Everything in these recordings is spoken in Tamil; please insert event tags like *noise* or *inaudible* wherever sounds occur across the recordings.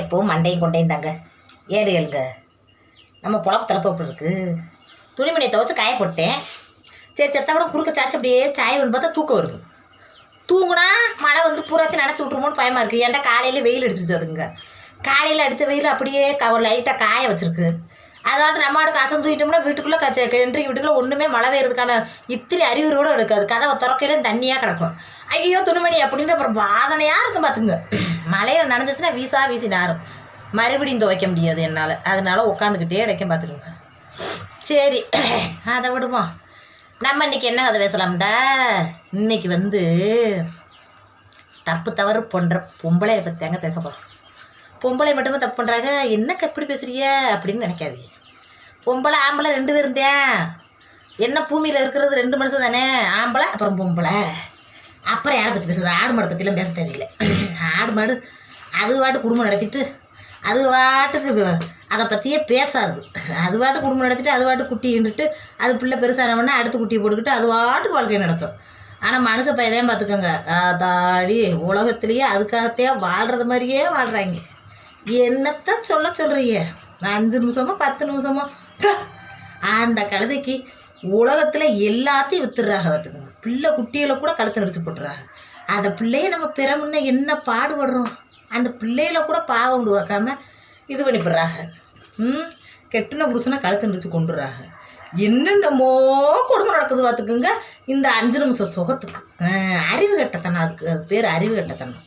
எப்பவும் மண்டையும் கொண்டையும் தாங்க. ஏறு எழுங்க நம்ம பொழப்பு தலப்பு இருக்கு? துணிமணியை துவச்சி காய போட்டேன். சரி செத்த கூட குறுக்க சாச்சு அப்படியே சாய வந்து பார்த்தா தூக்கம் வருது. தூங்குனா மழை வந்து பூராத்தையும் நினச்சி விட்ருமோன்னு பயமாக இருக்குது ஏன்டா காலையில் வெயில் அடிச்சிச்சு அதுங்க. காலையில் அடித்த வெயில் அப்படியே க ஒரு லைட்டாக காய வச்சுருக்கு. அதாவது நம்ம ஆடுக்கு அசம் தூக்கிட்டோம்னா வீட்டுக்குள்ளே கச்ச கென்றி வீட்டுக்குள்ளே ஒன்றுமே மழை வேறதுக்கான இத்தனை அறிவுரோடு இருக்காது. கதவை திறக்கையில தண்ணியாக கிடக்கும். ஐயோ துணிமணி அப்படின்னு அப்புறம் வாதனையாக இருக்கும் பார்த்துங்க மழையில் நனைஞ்சிச்சுன்னா வீசா வீசி நாரும் மறுபடியும் துவைக்க முடியாது என்னால். அதனால உட்காந்துக்கிட்டே இடைக்கும் பார்த்துக்கோங்க சரி அதை விடுவோம். நம்ம இன்னைக்கு என்ன கதை பேசலாம்டா? இன்னைக்கு வந்து தப்பு தவறு போன்ற பொம்பளையை பற்றியாங்க பேச போகிறோம் பொம்பளை மட்டுமே தப்பு பண்ணுறாங்க என்னக்கு எப்படி பேசுகிறிய அப்படின்னு நினைக்காது பொம்பளை ஆம்பளை ரெண்டு பேர் இருந்தேன் என்ன பூமியில் இருக்கிறது ரெண்டு மனுஷன் தானே? ஆம்பளை அப்புறம் பொம்பளை. அப்புறம் யாரை பற்றி பேசுறது? ஆடு மாடை பற்றிலாம் பேச தேவையில்லை. ஆடு மாடு அது வாட்டு குடும்பம் நடத்திட்டு அது வாட்டுக்கு அதை பற்றியே பேசாது. அது வாட்டு குடும்பம் நடத்திட்டு அது வாட்டு குட்டி ஈண்டுட்டு அது பிள்ளை பெருசானவொடனே அடுத்த குட்டியை போட்டுக்கிட்டு அது வாட்டுக்கு வாழ்க்கையை நடத்தும். ஆனால் மனுஷ பையதான் பார்த்துக்கோங்க தாடி உலகத்திலேயே அதுக்காகத்தையே வாழ்கிறது மாதிரியே வாழ்கிறாங்க என்னத்தான் சொல்ல சொல்கிறீங்க அஞ்சு நிமிஷமோ பத்து நிமிஷமோ? அந்த கழுதைக்கு உலகத்தில் எல்லாத்தையும் வித்துடுறாங்க பார்த்துக்கோங்க பிள்ளை குட்டிகளை கூட கழுத்தை நடிச்சு போட்டுறாங்க அந்த பிள்ளைய நம்ம பிற முன்ன என்ன பாடுபடுறோம்? அந்த பிள்ளையில கூட பாவம் உருவாக்காம இது பண்ணிப்படுறாங்க ம்? கெட்டின புருஷனை கழுத்து நடிச்சு கொண்டுறாங்க என்னென்னமோ கொடுமை நடக்குது பார்த்துக்குங்க. இந்த அஞ்சு நிமிஷம் சுகத்துக்கு. அறிவு கட்டத்தனம் அதுக்கு. அது பேர் அறிவு கட்டத்தனம்.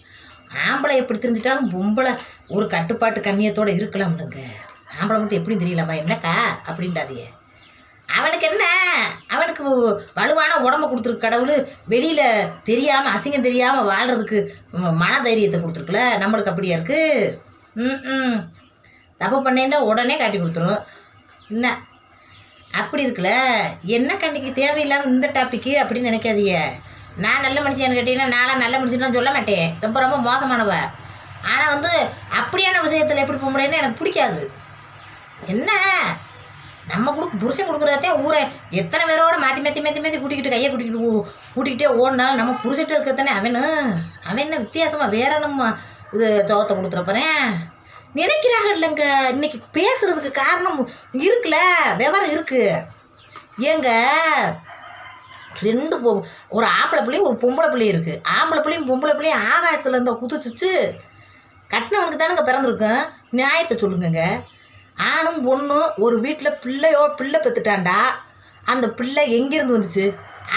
ஆம்பளை எப்படி தெரிஞ்சிட்டாலும் பொம்பளை ஒரு கட்டுப்பாட்டு கண்ணியத்தோடு இருக்கலாம்னுங்க. ஆம்பளை மட்டும் எப்படி தெரியலாமா? என்னக்கா? அப்படின்றாதையே அவனுக்கு என்ன? அவனுக்கு வலுவான உடம்ப கொடுத்துருக்கு கடவுள். வெளியில் தெரியாமல் அசிங்கம் தெரியாமல் வாழ்கிறதுக்கு மன தைரியத்தை கொடுத்துருக்குல நம்மளுக்கு அப்படியா இருக்குது ம் ம். தப்பு பண்ணேன்னா உடனே காட்டி கொடுத்துரும். என்ன? அப்படி இருக்குல்ல? என்ன கண்ணிக்கு தேவையில்லாமல் இந்த டாப்பிக்கு அப்படின்னு நினைக்காதீங்க. நான் நல்ல மனுஷன் கேட்டீங்கன்னா நான்லாம் நல்ல மனுஷன்லாம் சொல்ல மாட்டேன். ரொம்ப ரொம்ப மோசமானவ. ஆனால் வந்து அப்படியான விஷயத்தில் எப்படி போக முடியும்னு எனக்கு பிடிக்காது. என்ன? நம்ம கொடுக்க புருஷன் கொடுக்குறதே ஊரை. எத்தனை பேரோட மாற்றி மாற்றி மாற்றி மாற்றி கூட்டிக்கிட்டு கையை கூட்டிக்கிட்டு கூட்டிக்கிட்டே ஓடினாலும் நம்ம புருஷன்ட்ட இருக்கிறதானே அவனு அவன் என்ன வித்தியாசமாக வேற நம்ம இது ஜோகத்தை கொடுத்துருப்பறேன் நினைக்கிறாங்க இல்லைங்க. இன்னைக்கு பேசுறதுக்கு காரணம் இருக்குல்ல விவரம் இருக்கு. ஏங்க ரெண்டு பொ ஒரு ஆம்பளை பிள்ளையும் ஒரு பொம்பளை பிள்ளையும் இருக்குது ஆம்பளை பிள்ளையும் பொம்பளை பிள்ளையும் ஆகாசத்தில் இருந்த குதிச்சிச்சு. கட்டினவனுக்கு தானுங்க பிறந்திருக்கும். நியாயத்தை சொல்லுங்கங்க. ஆணும் பொண்ணும் ஒரு வீட்டில் பிள்ளையோ பிள்ளை பெற்றுட்டாண்டா அந்த பிள்ளை எங்கேருந்து வந்துச்சு?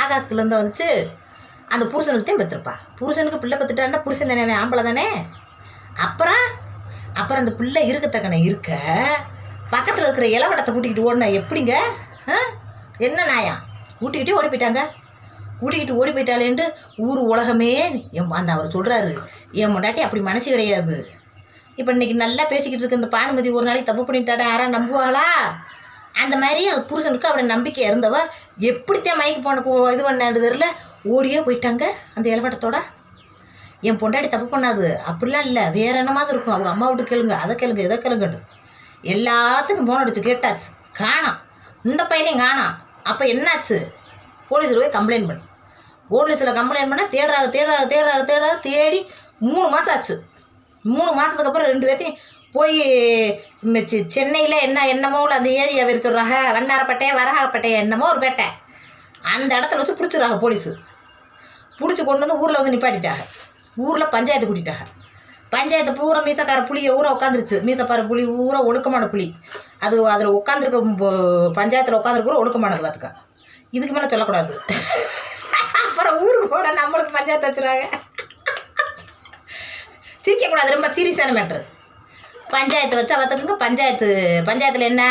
ஆகாசத்துலேருந்து வந்துச்சு. அந்த புருஷனுக்கு தான் பெற்றிருப்பா புருஷனுக்கு பிள்ளை பெற்றுட்டாண்டா புருஷன் தானே அவன் ஆம்பளை தானே? அப்புறம் அப்புறம் அந்த பிள்ளை இருக்கத்தக்கன இருக்க பக்கத்தில் இருக்கிற இளவட்டத்தை கூட்டிக்கிட்டு ஓடினா எப்படிங்க? என்ன நாயா? கூட்டிக்கிட்டே ஓடி போயிட்டாங்க. கூட்டிக்கிட்டு ஓடி போயிட்டாலேன்ட்டு ஊர் உலகமே என் அந்த அவர் சொல்கிறாரு என் முன்னாட்டி அப்படி மனசு கிடையாது. இப்போ இன்னைக்கு நல்லா பேசிக்கிட்டு இருக்க இந்த பானுமதி ஒரு நாளைக்கு தப்பு பண்ணிட்டாடா யாரா நம்புவாளா? அந்த மாதிரி அது புருஷனுக்கு அவளை நம்பிக்கை இருந்தவ எப்படித்தான் மயக்கு போன இது பண்ணான்னு தெரியல ஓடியே போயிட்டாங்க அந்த இலவட்டத்தோட என் பொண்டாட்டி தப்பு பண்ணாது அப்படிலாம் இல்லை வேற என்னமாவது இருக்கும்? அவங்க அம்மா விட்டு கேளுங்க அதை கேளுங்க இதை கேளுங்கன்னு எல்லாத்துக்கும் ஃபோன் அடிச்சு கேட்டாச்சு. காணாம் இந்த பையனையும் காணாம் அப்போ என்னாச்சு? போலீஸில் போய் கம்ப்ளைண்ட் பண்ணு. போலீஸில் கம்ப்ளைண்ட் பண்ணால் தேடுறாங்க தேடுறாங்க தேடுறாங்க தேடுறாங்க தேடி மூணு மாதம் ஆச்சு. மூணு மாதத்துக்கு அப்புறம் ரெண்டு பேர்த்தையும் போய் சென்னையில் என்ன என்னமோ உள்ள அந்த ஏரியா பேர் சொல்கிறாங்க வண்ணாரப்பேட்டை வரகாப்பேட்டை என்னமோ ஒரு பேட்டை. அந்த இடத்துல வச்சு பிடிச்சிடுறாங்க போலீஸு. பிடிச்சி கொண்டு வந்து ஊரில் வந்து நிப்பாட்டிட்டாங்க. ஊரில் பஞ்சாயத்து கூட்டிட்டாங்க. பஞ்சாயத்து பூரா மீசக்கார புளியை ஊரா உட்காந்துருச்சு மீசப்பார புளி ஊரா ஒடுக்கமான புளி அது அதில் உட்காந்துருக்க பஞ்சாயத்தில் உட்காந்துருக்குற ஒடுக்கமானது பார்த்துக்க இதுக்கு மேலே சொல்லக்கூடாது. *laughs* அப்புறம் ஊருக்கு போட நம்மளுக்கு பஞ்சாயத்து வச்சுறாங்க சிரிக்கக்கூடாது ரொம்ப சீரியஸான மேட்ரு பஞ்சாயத்து வச்சு பார்த்துக்கோங்க பஞ்சாயத்து பஞ்சாயத்தில் என்ன?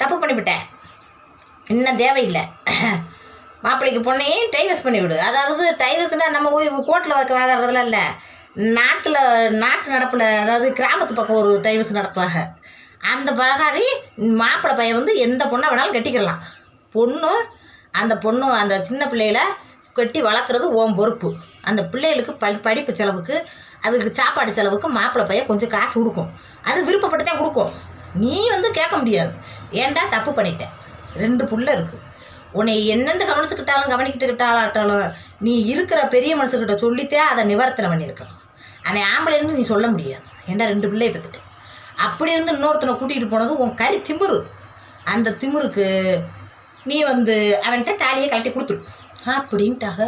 தப்பு பண்ணிவிட்டேன். இன்னும் தேவையில்லை. மாப்பிள்ளைக்கு பொண்ணையும் டைவர்ஸ் பண்ணிவிடு அதாவது டைவர்ஸ்னால் நம்ம கோர்ட்டில் வைக்க வாதாடுறதுல இல்லை. நாட்டில் நாட்டு நடப்பில் அதாவது கிராமத்து பக்கம் ஒரு டைவர்ஸ் நடத்துவாங்க. அந்த பிரகாரி மாப்பிள்ளை பையன் வந்து எந்த பொண்ணை வேணாலும் கட்டிக்கலாம் பொண்ணு அந்த பொண்ணு அந்த சின்ன பிள்ளையில கட்டி வளர்க்குறது ஓம் பொறுப்பு. அந்த பிள்ளைகளுக்கு ப படிப்பு செலவுக்கு அதுக்கு சாப்பாடு செலவுக்கு மாப்பிள்ளை பையன் கொஞ்சம் காசு கொடுக்கும். அது விருப்பப்பட்டு தான் கொடுக்கும். நீ வந்து கேட்க முடியாது. ஏன்டா தப்பு பண்ணிட்டேன் ரெண்டு புள்ள இருக்குது உன்னை என்னென்று கவனிச்சுக்கிட்டாலும் கவனிக்கிட்டுக்கிட்டாலும் நீ இருக்கிற பெரிய மனுஷக்கிட்ட சொல்லித்தே அதை நிவர்த்தனை பண்ணியிருக்கணும் அவன் ஆம்பளைன்னு நீ சொல்ல முடியாது. ஏன்டா ரெண்டு பிள்ளையை பெற்றுட்டு அப்படி இருந்து இன்னொருத்தனை கூட்டிகிட்டு போனது உன் கறி திமிரு. அந்த திமிருக்கு நீ வந்து அவன்கிட்ட தாலியை கழட்டி கொடுத்துரு அப்படின்ட்டாக.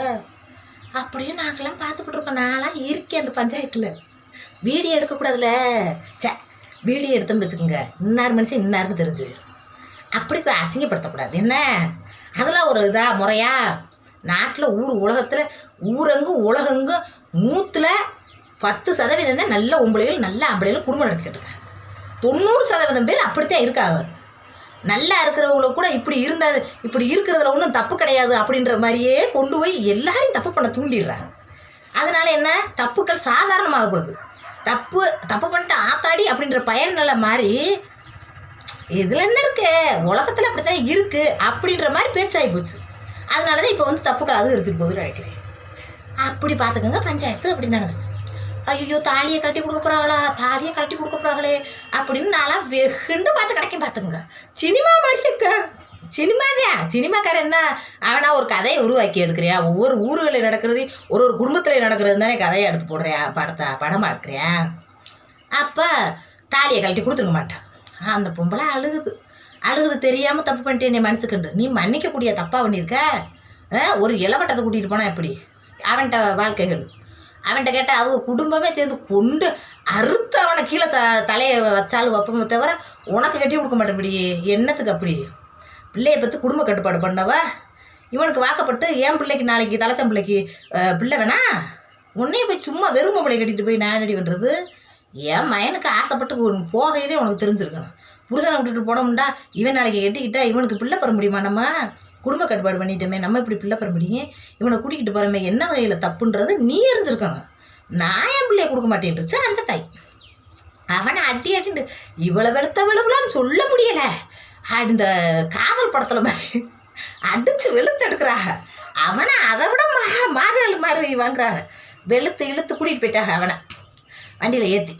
அப்படியே நாங்களாம் பார்த்துக்கிட்டு இருக்கோம் நான்லாம் இருக்கேன் அந்த பஞ்சாயத்தில். வீடியோ எடுக்கக்கூடாதுல? சே வீடியோ எடுத்தோம்னு வச்சுக்கோங்க. இன்னார் மனுஷன் இன்னாருன்னு தெரிஞ்சு. போயிடும் அப்படி இப்போ அசிங்கப்படுத்தக்கூடாது. என்ன? அதெல்லாம் ஒரு இதாக முறையா? நாட்டில் ஊர் உலகத்தில் ஊரெங்கும் உலகெங்கும் நூற்றில் பத்து சதவீதம் தான் நல்ல ஒம்பளைகள் நல்ல ஆம்பளைகள் குடும்பம் நடத்திக்கிட்டு இருக்காங்க. தொண்ணூறு சதவீதம் பேர் அப்படித்தான் இருக்காங்க. நல்லா இருக்கிறவங்கள கூட இப்படி இருந்த இப்படி இருக்கிறதுல ஒன்றும் தப்பு கிடையாது அப்படின்ற மாதிரியே கொண்டு போய் எல்லாரையும் தப்பு பண்ண தூண்டிடுறாங்க. அதனால் என்ன? தப்புக்கள் சாதாரணமாகக்கூடாது தப்பு தப்பு பண்ணிட்டு ஆத்தாடி அப்படின்ற பயன் நிலை மாறி இதில் என்ன இருக்கு? உலகத்தில் அப்படித்தான் இருக்குது அப்படின்ற மாதிரி பேச்சாகி போச்சு. அதனால தான் இப்போ வந்து தப்புக்கள் அதுவும் இருக்குது போகுதுன்னு நினைக்கிறேன். அப்படி பார்த்துக்கோங்க பஞ்சாயத்து அப்படி நடந்துச்சு. ஐயோ தாலியை கட்டி கொடுக்க போகிறாங்களா தாலியை கட்டி கொடுக்க போகிறாங்களே அப்படின்னு நான்லாம் வெகுண்டு பார்த்து கிடைக்கும் பார்த்துக்குங்க. சினிமா மாதிரி இருக்கா. சினிமா சினிமாக்காரன் என்ன? அவனா ஒரு கதையை உருவாக்கி எடுக்கிறியா? ஒவ்வொரு ஊர்களில் நடக்கிறது ஒரு ஒரு குடும்பத்தில் நடக்கிறது தானே கதையை எடுத்து போடுறியா? படத்தை படமாக எடுக்கிறியா அப்போ தாலியை கழட்டி கொடுத்துருக்க மாட்டான். அந்த பொம்பளை அழுகுது. அழுகுது தெரியாமல் தப்பு பண்ணிட்டு நீ மன்னிச்சுக்கிண்டு நீ மன்னிக்கக்கூடிய தப்பாக பண்ணியிருக்க? ஆ, ஒரு இளவட்டத்தை கூட்டிகிட்டு போனால் எப்படி? அவன்கிட்ட வாழ்க்கைகள். அவன்கிட்ட கேட்டால் அவங்க குடும்பமே சேர்ந்து கொண்டு அறுத்து அவனை கீழே த தலையை வச்சாலும் வைப்போமே தவிர உனக்கு கட்டி கொடுக்க மாட்டேன் இப்படி என்னத்துக்கு அப்படி? பிள்ளையை பற்றி குடும்ப கட்டுப்பாடு பண்ணவ? இவனுக்கு வாக்கப்பட்டு என் பிள்ளைக்கு நாளைக்கு தலைச்சம் பிள்ளைக்கு பிள்ளை வேணா? உன்னையும் போய் சும்மா வெறும் பிள்ளை கட்டிட்டு போய் நான் என்னடி பண்ணுறது என் மயனுக்கு ஆசைப்பட்டு போகையிலே உனக்கு தெரிஞ்சிருக்கணும். புருஷனை விட்டுட்டு போனோம்டா இவன் நாளைக்கு கட்டிக்கிட்டா இவனுக்கு பிள்ளை பெற முடியுமா நம்ம? குடும்ப கட்டுப்பாடு பண்ணிட்டோமே நம்ம இப்படி பிள்ளை பெற முடியும்? இவனை கூட்டிக்கிட்டு போகிறோமே என்ன வகையில் தப்புன்றது நீ அறிஞ்சிருக்கணும். நான் என் பிள்ளைய கொடுக்க மாட்டேன்ட்டுச்சு அந்த தாய். அவனை அடி அடிண்டு இவ்வளோ வெளுத்த விழுவலான்னு சொல்ல முடியல. இந்த காதல் படத்தில் மாதிரி அடித்து வெளுத்து எடுக்கிறாங்க அவனை அதை விட மா மாறு மாறி வாங்குறாங்க வெளுத்து இழுத்து கூட்டிகிட்டு போயிட்டாங்க அவனை. வண்டியில் ஏற்றி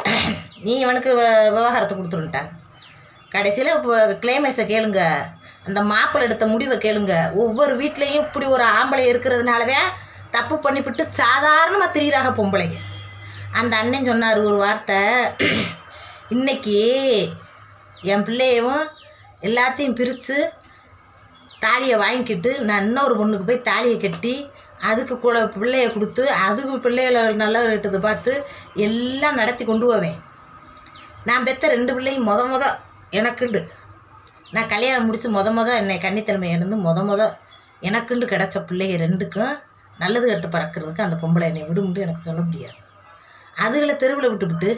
நீ இவனுக்கு விவகாரத்தை கொடுத்துருன்ட்டாங்க கடைசியில் இப்போ கிளைமேக்ஸை கேளுங்க. அந்த மாப்பிள்ளை எடுத்த முடிவை கேளுங்க. ஒவ்வொரு வீட்லேயும் இப்படி ஒரு ஆம்பளை இருக்கிறதுனாலவே தப்பு பண்ணிவிட்டு சாதாரணமாக திரியிறாங்க பொம்பளைங்க. அந்த அண்ணன் சொன்னார் ஒரு வார்த்தை. இன்னைக்கு என் பிள்ளையவும் எல்லாத்தையும் பிரித்து தாலியை வாங்கிக்கிட்டு நான் இன்னொரு பொண்ணுக்கு போய் தாலியை கட்டி அதுக்கு கூட பிள்ளைய கொடுத்து அதுக்கு பிள்ளைகளை நல்லா கட்டுது பார்த்து எல்லாம் நடத்தி கொண்டு போவேன். நான் பெற்ற ரெண்டு பிள்ளையும் முத முத எனக்குண்டு. நான் கல்யாணம் முடித்து முத முத என்னை கன்னித்தன்மை இருந்து முத மொதல் எனக்குண்டு கிடச்ச பிள்ளைங்க ரெண்டுக்கும் நல்லது கட்டு பறக்கிறதுக்கு அந்த பொம்பளை என்னை விடுமுண்டு எனக்கு சொல்ல முடியாது. அதுகளை தெருவில் விட்டுவிட்டு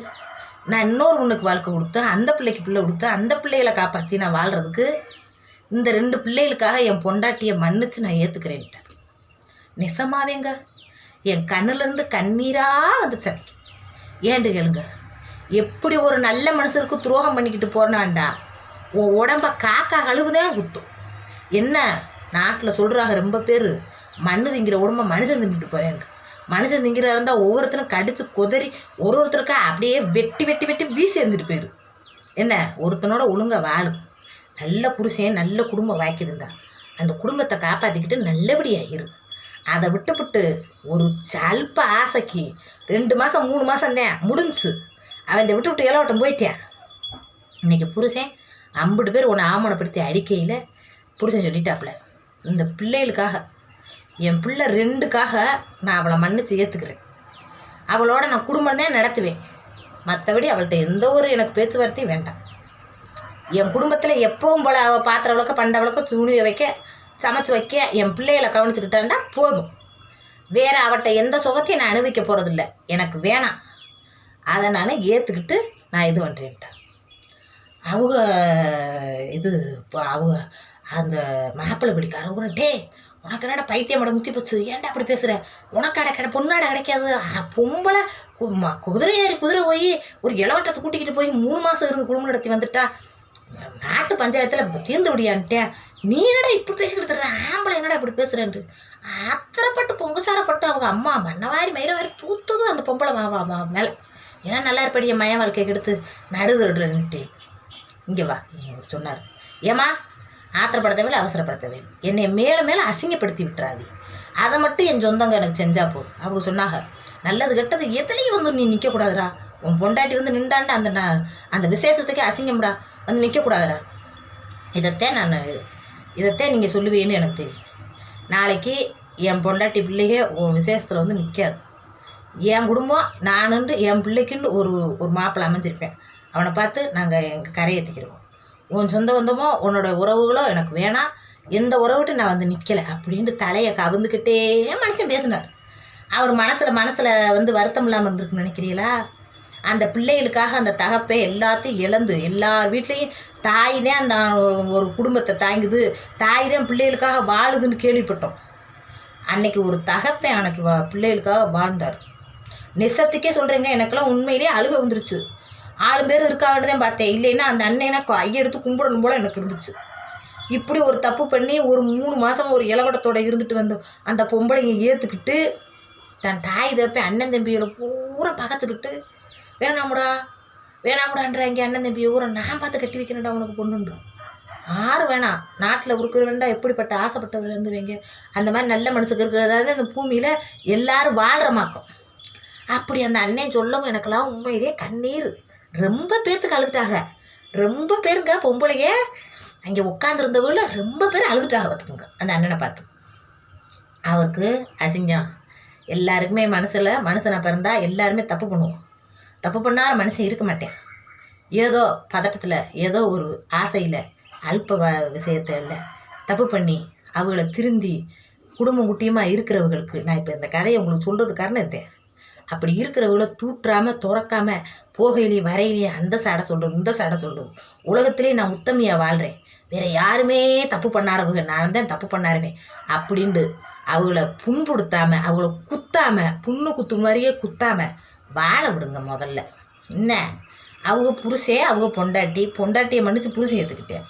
நான் இன்னொரு ஒன்றுக்கு வாழ்க்கை கொடுத்து அந்த பிள்ளைக்கு பிள்ளை கொடுத்து அந்த பிள்ளைகளை காப்பாற்றி நான் வாழ்கிறதுக்கு இந்த ரெண்டு பிள்ளைகளுக்காக என் பொண்டாட்டியை மன்னிச்சு நான் ஏற்றுக்கிறேன்ட்டேன் நெசமாவேங்க. என் கண்ணுலேருந்து கண்ணீராக வந்துச்சு அன்னைக்கு ஏண்டு கேளுங்க. எப்படி ஒரு நல்ல மனுஷருக்கு துரோகம் பண்ணிக்கிட்டு போனான்டா உன் உடம்ப காக்கா கழுவுதே குத்தும் என்ன? நாட்டில் சொல்கிறாங்க ரொம்ப பேர் மண்ணு திங்கிற உடம்ப மனுஷன் திங்கிட்டு போகிறேன் மனுஷன் திங்கிறதா இருந்தால் ஒவ்வொருத்தரும் கடித்து கொதறி ஒரு ஒருத்தருக்கா அப்படியே வெட்டி வெட்டி வெட்டி வீசி எறிஞ்சிட்டு போயிரு. என்ன? ஒருத்தனோட ஒழுங்கா வாழும் நல்ல புருஷன் நல்ல குடும்பம் வாய்க்குதுண்டா அந்த குடும்பத்தை காப்பாற்றிக்கிட்டு நல்லபடியாக இரு. அதை விட்டு ஒரு அல்ப ஆசைக்கு ரெண்டு மாதம் மூணு மாதம் தான் முடிஞ்சுச்சு. அவன் இந்த விட்டு விட்டு இலவட்டம் போயிட்டேன் இன்னைக்கு புருஷன் ஐம்பது பேர் உன்னை ஆமணப்படுத்தி அடிக்கையில் புருஷன் சொல்லிட்டாப்புல. இந்த பிள்ளைகளுக்காக என் பிள்ளை ரெண்டுக்காக நான் அவளை மன்னிச்சு ஏற்றுக்கிறேன் அவளோட நான் குடும்பம் நடத்துவேன். மற்றபடி அவள்கிட்ட எந்த ஒரு எனக்கு பேச்சுவார்த்தையும் வேண்டாம். என் குடும்பத்தில் எப்பவும் போல் அவள் பாத்திரம் விளக்க பண்ட விளக்க துணி வைக்க சமைச்சு வைக்க என் பிள்ளைகளை கவனிச்சுக்கிட்டாண்டா போதும். வேறு அவட்ட எந்த சுகத்தையும் நான் அனுபவிக்க போகிறதில்ல எனக்கு வேணாம். அதை நான் ஏற்றுக்கிட்டு நான் இது பண்ணுறேன்ட்டேன் அவங்க இது இப்போ அவங்க அந்த மாப்பிள்ளை பிடிக்காரவங்க டே உனக்கு என்னடா பைத்தியம் முத்தி போச்சு? ஏன்டா அப்படி பேசுகிற உனக்கு அடை கிடை பொண்ணாடை கிடைக்காது. ஆ, பொம்பளை கு- ம- குதிரை ஏறி குதிரை போய் ஒரு இளவட்டத்தை கூட்டிக்கிட்டு போய் மூணு மாதம் இருந்து குடும்பம் நடத்தி வந்துட்டா. நாட்டு பஞ்சாயத்தில் தீர்ந்து விடியான்ட்டேன் நீ என்னடா இப்படி பேசிக்கிட்டு தர்ற ஆம்பளை என்னடா இப்படி பேசுகிறேன்ட்டு ஆத்திரப்பட்டு பொங்குசாரப்பட்டு அவங்க அம்மா மண்ணவாரி மயிர வாரி தூத்துது அந்த பொம்பளை மா மா மேலே. ஏன்னா நல்லா இருப்படி என் மயன் கெடுத்து நடுதுல நின்றுட்டு இங்கே வா. இங்க சொன்னார். ஏம்மா ஆத்திரப்படுத்தவே அவசரப்படுத்தவே என்னை மேலும் மேலே அசிங்கப்படுத்தி விட்டுறாது. அதை மட்டும் என் சொந்தங்க எனக்கு செஞ்சால் போதும். அவங்க சொன்னாங்க நல்லது கெட்டது எதுலேயும் வந்து நீ நிற்கக்கூடாதுடா உன் பொண்டாட்டி வந்து நின்றான்னு அந்த நான் அந்த விசேஷத்துக்கே அசிங்கம்டா. வந்து நிற்கக்கூடாதுடா இதைத்தான் நான் இதைத்தான் நீங்கள் சொல்லுவீன்னு எனக்கு தெரியும். நாளைக்கு என் பொண்டாட்டி பிள்ளைக உன் விசேஷத்தில் வந்து நிற்காது என் குடும்பம் நானுண்டு என் பிள்ளைக்குன்னு ஒரு ஒரு மாப்பிள்ளை அமைஞ்சிருப்பேன். அவனை பார்த்து நாங்கள் எங்கள் கரையேற்றிக்கிடுவோம் உன் சொந்த பந்தமோ உன்னோட உறவுகளோ எனக்கு வேணாம். எந்த உறவுகிட்ட நான் வந்து நிற்கலை அப்படின்ட்டு தலையை கவுந்துக்கிட்டே மனுஷன் பேசினார். அவர் மனசில் மனசில் வந்து வருத்தம் இல்லாமல் இருந்திருக்குன்னு நினைக்கிறீங்களா? அந்த பிள்ளைகளுக்காக அந்த தகப்பை எல்லாத்தையும் இழந்து எல்லார் வீட்லேயும் தாய் தான் அந்த ஒரு குடும்பத்தை தாங்குது தாய் தான் பிள்ளைகளுக்காக வாழுதுன்னு கேள்விப்பட்டோம். அன்னைக்கு ஒரு தகப்பை அன்னைக்கு வா பிள்ளைகளுக்காக வாழ்ந்தார். நெசத்துக்கே சொல்கிறேங்க எனக்கெல்லாம் உண்மையிலேயே அழுக வந்துருச்சு. ஆளு பேர் இருக்காங்கன்னு தான் பார்த்தேன். இல்லைன்னா அந்த அண்ணனை கையெடுத்து கும்பிடணும் போல எனக்கு இருந்துச்சு. இப்படி ஒரு தப்பு பண்ணி ஒரு மூணு மாதம் ஒரு இளவட்டத்தோட இருந்துட்டு வந்தோம். அந்த பொம்பளையை ஏற்றுக்கிட்டு தன் தாய் தப்பி அண்ணன் தம்பியோட பூரா பகைச்சிக்கிட்டு வேணாமுடா வேணாமுடான்றாங்க அண்ணன் தம்பி ஊரை நான் பார்த்து கட்டி வைக்கிறேன்டா உனக்கு பொண்ணுண்டு யாரும் வேணாம். நாட்டில் இருக்கிற வேண்டாம் எப்படிப்பட்ட ஆசைப்பட்டவர்கள் இருந்துவீங்க? அந்த மாதிரி நல்ல மனுஷங்க இருக்கிறதாவது அந்த பூமியில் எல்லாரும் வாழ்கிறமாக்கும் அப்படி அந்த அண்ணன் சொல்லவும் எனக்கெல்லாம் உண்மையிலேயே கண்ணீர். ரொம்ப பேர்த்துக்கு அழுதுட்டாங்க ரொம்ப பேருங்க பொம்பளைய அங்கே உட்காந்துருந்தவங்கள ரொம்ப பேர் அழுதுட்டாக பார்த்துக்கோங்க. அந்த அண்ணனை பார்த்து. அவருக்கு அசிங்கம். எல்லாருக்குமே மனசில் மனுஷனை பிறந்தா எல்லாருமே தப்பு பண்ணுவோம். தப்பு பண்ணாத மனுஷன் இருக்க மாட்டேன். ஏதோ பதட்டத்தில் ஏதோ ஒரு ஆசையில் அல்ப வ- விஷயத்தை இல்லை தப்பு பண்ணி அவங்கள திருந்தி குடும்பம் குட்டியமாக இருக்கிறவங்களுக்கு நான் இப்போ இந்த கதையை உங்களுக்கு சொல்கிறது காரணம் இருந்தேன் அப்படி இருக்கிறவங்கள தூற்றாமல் துறக்காம போகையிலையும் வரையிலையும் அந்த சாடை சொல்கிறது இந்த சாடை சொல்கிறது உலகத்திலே நான் உத்தமையாக வாழ்கிறேன் வேற யாருமே தப்பு பண்ணாரவங்க நான் தான் தப்பு பண்ணாருவேன் அப்படின்ட்டு அவங்கள புண்படுத்தாம அவங்கள குத்தாம புண்ணு குத்து மாதிரியே குத்தாம வாழ விடுங்க முதல்ல. என்ன? அவங்க புருஷே அவங்க பொண்டாட்டி. பொண்டாட்டியை மன்னிச்சு புருஷன் ஏற்றுக்கிட்டேன்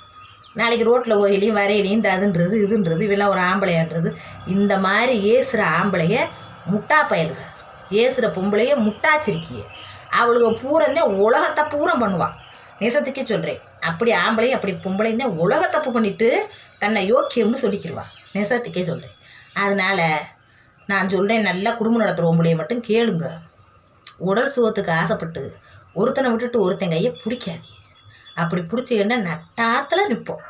நாளைக்கு ரோட்டில் போயிலையும் வரையிலையும் இந்த அதுன்றது இதுன்றது இவெல்லாம் ஒரு ஆம்பளையான்றது. இந்த மாதிரி ஏசுகிற ஆம்பளைய முட்டா பயலுக. ஏசுகிற பொம்பளையே முட்டாச்சிருக்கியே. அவளுக்கு பூரந்தே உலகத்தை பூரம் பண்ணுவாள் நேசத்துக்கே சொல்கிறேன் அப்படி ஆம்பளையும் அப்படி பொம்பளையும் தான் உலக தப்பு பண்ணிட்டு தன்னை யோக்கியம்னு சொல்லிக்கிடுவா நேசத்துக்கே சொல்கிறேன் அதனால் நான் சொல்கிறேன் நல்லா குடும்பம் நடத்துகிற பொம்பளையை மட்டும் கேளுங்க. உடல் சுகத்துக்கு ஆசைப்பட்டு ஒருத்தனை விட்டுட்டு ஒருத்தன் கையை பிடிக்காது அப்படி பிடிச்சிக்கிட்டா நட்டாத்தில் நிற்போம்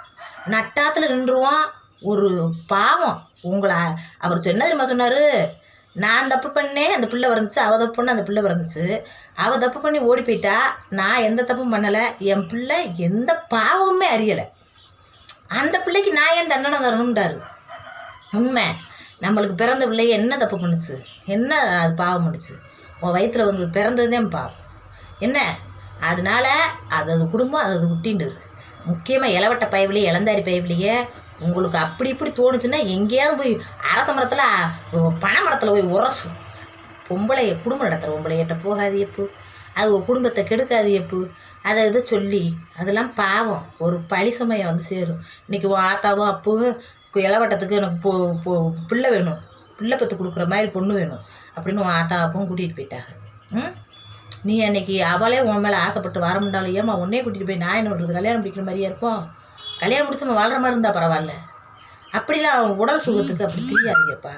நட்டாத்தில் நின்றுவான் ஒரு பாவம். உங்களை அவர் சொன்ன தெரியுமா சொன்னார்? நான் தப்பு பண்ணேன் அந்த பிள்ளை பிறந்துச்சு அவள் தப்பு பண்ண அந்த பிள்ளை பிறந்துச்சு அவள் தப்பு பண்ணி ஓடி போயிட்டா நான் எந்த தப்பும் பண்ணலை என் பிள்ளை எந்த பாவமுமே அறியலை. அந்த பிள்ளைக்கு நான் ஏன் தண்டனை தரணும்ன்றாரு? உண்மை. நம்மளுக்கு பிறந்த பிள்ளை என்ன தப்பு பண்ணுச்சு? என்ன அது பாவம் பண்ணுச்சு? உன் வயிற்றில் வந்து பிறந்ததுதான் பாவம். என்ன? அதனால அது அது குடும்பம் அது அது விட்டின்றது முக்கியமாக இளவட்ட பயவிலே இளந்தாரி பயவிலேயே உங்களுக்கு அப்படி இப்படி தோணுச்சுன்னா எங்கேயாவது போய் அரச மரத்தில் பனை மரத்தில் போய் உரசும் பொம்பளை குடும்பம் நடத்துகிற பொம்பளையிட்ட போகாது எப்பு? அது குடும்பத்தை கெடுக்காது எப்போ? அதை இது சொல்லி அதெல்லாம் பாவம். ஒரு பழி சமயம் வந்து சேரும். இன்னைக்கு உன் ஆத்தாவும் அப்பவும் இளவட்டத்துக்கு எனக்கு போ போ பிள்ளை வேணும். பிள்ளை பத்து கொடுக்குற மாதிரி பொண்ணு வேணும். அப்படின்னு உன் ஆத்தா அப்பவும் கூட்டிகிட்டு போயிட்டாங்க. ம்? நீ அன்னைக்கு அவளே உன் மேலே ஆசைப்பட்டு வர முடியாலும் ஏம்மா உன்னே கூட்டிகிட்டு போய் நான் என்ன பண்ணுறது கல்யாணம் பிடிக்கிற மாதிரியே இருப்போம்? கல்யாணம் முடிச்சு நம்ம வாழ்கிற மாதிரி இருந்தால் பரவாயில்ல. அப்படிலாம் அவன் உடல் சுகத்துக்கு அப்படி தெரியாதீங்கப்பா.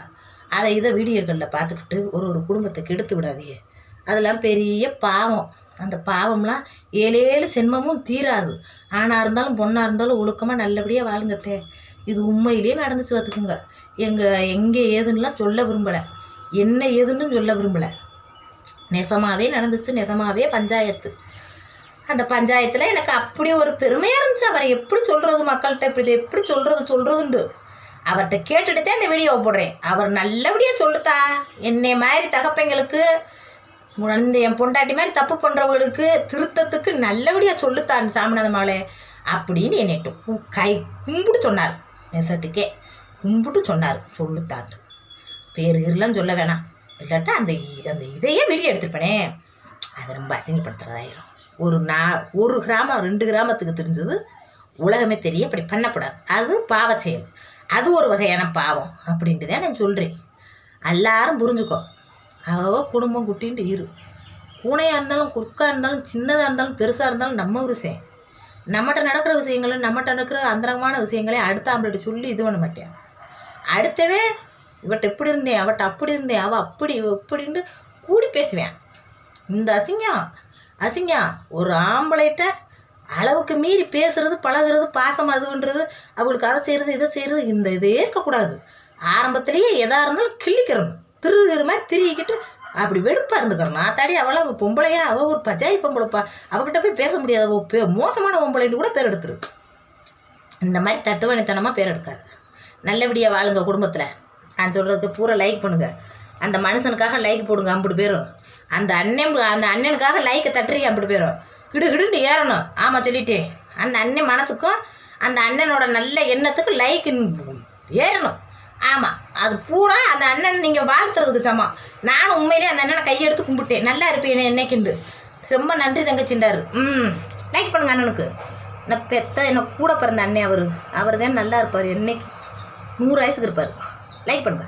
அதை இதை வீடியோக்களில் பார்த்துக்கிட்டு ஒரு ஒரு குடும்பத்தை கெடுத்து விடாதீங்க. அதெல்லாம் பெரிய பாவம். அந்த பாவம்லாம் ஏழேழு சென்மமும் தீராது. ஆணாக இருந்தாலும் பொண்ணாக இருந்தாலும் ஒழுக்கமாக நல்லபடியாக வாழுங்கத்தே இது உண்மையிலேயே நடந்துச்சு பார்த்துக்குங்க. எங்கள் எங்கே ஏதுன்னுலாம் சொல்ல விரும்பலை. என்ன ஏதுன்னு சொல்ல விரும்பலை. நெசமாகவே நடந்துச்சு. நெசமாகவே பஞ்சாயத்து. அந்த பஞ்சாயத்தில் எனக்கு அப்படி ஒரு பெருமையாக இருந்துச்சு. அவரை எப்படி சொல்கிறது மக்கள்கிட்ட? இப்படி இதை எப்படி சொல்கிறது சொல்கிறதுண்டு அவர்கிட்ட கேட்டுட்டு தான் இந்த வீடியோவை போடுறேன். அவர் நல்லபடியாக சொல்லுத்தா என்னை மாதிரி தகப்பைங்களுக்கு இந்த என் பொண்டாட்டி மாதிரி தப்பு பண்ணுறவங்களுக்கு திருத்தத்துக்கு நல்லபடியாக சொல்லுத்தான் சாமிநாத மகளே? அப்படின்னு என்னட்டு கை கும்பிட்டு சொன்னார். நெசத்துக்கே கும்பிட்டு சொன்னார். சொல்லுத்தாட்டு பேர் இருலாம் சொல்ல வேணாம். இல்லாட்டா அந்த அந்த இதையே வெளியே எடுத்துருப்பேனே. அதை ரொம்ப அசிங்கப்படுத்துறதாயிரும். ஒரு நா ஒரு கிராமம் ரெண்டு கிராமத்துக்கு தெரிஞ்சது உலகமே தெரிய இப்படி பண்ணக்கூடாது. அது பாவ செயல் அது ஒரு வகையான பாவம் அப்படின்ட்டு தான் நான் சொல்கிறேன் எல்லாரும் புரிஞ்சுக்கோ. அவ குடும்பம் குட்டின்ட்டு இரு. பூனையாக இருந்தாலும் குறுக்காக இருந்தாலும் சின்னதாக இருந்தாலும் பெருசாக இருந்தாலும் நம்ம விஷயம். நம்மகிட்ட நடக்கிற விஷயங்களை நம்மகிட்ட நடக்கிற அந்தரங்கமான விஷயங்களை அடுத்த ஆம்பளைட்ட சொல்லி இது பண்ண மாட்டேன் அடுத்தவே இவட்ட இப்படி இருந்தேன் அவட்ட அப்படி இருந்தேன் அவள் அப்படி இப்படின்ட்டு கூடி பேசுவேன். இந்த அசிங்கம் அசிங்கம் ஒரு ஆம்பளைட்ட அளவுக்கு மீறி பேசுறது பழகுறது பாசம் பண்ணுறது அவளுக்கு அதை செய்கிறது இதை செய்கிறது இந்த இதே இருக்கக்கூடாது. ஆரம்பத்துலேயே எதா இருந்தாலும் கிள்ளிக்கிறணும் திருகிற மாதிரி திருகிக்கிட்டு அப்படி வெடுப்பாக இருந்துக்கிறோம் நான் தாடி அவளை அவள் பொம்பளையா அவள் ஒரு பஜாய் பொம்பளைப்பா. அவகிட்ட போய் பேச முடியாது. அவள் பே மோசமான பொம்பளைன்னு கூட பேர் எடுத்துரு. இந்த மாதிரி தட்டுவணித்தனமாக பேர் எடுக்காது. நல்லபடியாக வாழுங்க குடும்பத்தில். நான் சொல்கிறதுக்கு பூரா லைக் பண்ணுங்கள் அந்த மனுஷனுக்காக லைக் போடுங்க அம்பிட்டு பேரும் அந்த அண்ணன் அந்த அண்ணனுக்காக லைக்கை தட்டுறீங்க அம்பிட்டு பேரும் கிடு கிடுன்னு ஏறணும். ஆமாம் சொல்லிட்டேன். அந்த அண்ணன் மனசுக்கும் அந்த அண்ணனோட நல்ல எண்ணத்துக்கும் லைக் ஏறணும். ஆமாம் அது பூரா அந்த அண்ணன் நீங்கள் வாழ்த்துறதுக்கு சமம். நானும் உண்மையிலே அந்த அண்ணனை கையெடுத்து கும்பிட்டேன். நல்லா இருப்பேன் என்னைக்குண்டு. ரொம்ப நன்றி தங்கச்சின்றார் ம் லைக் பண்ணுங்க அண்ணனுக்கு. நான் பெத்த என்ன கூட பிறந்த அண்ணன் அவர். அவர் தான் நல்லா இருப்பார். என்னைக்கு நூறு வயசுக்கு இருப்பார். லைக் பண்ணுங்க.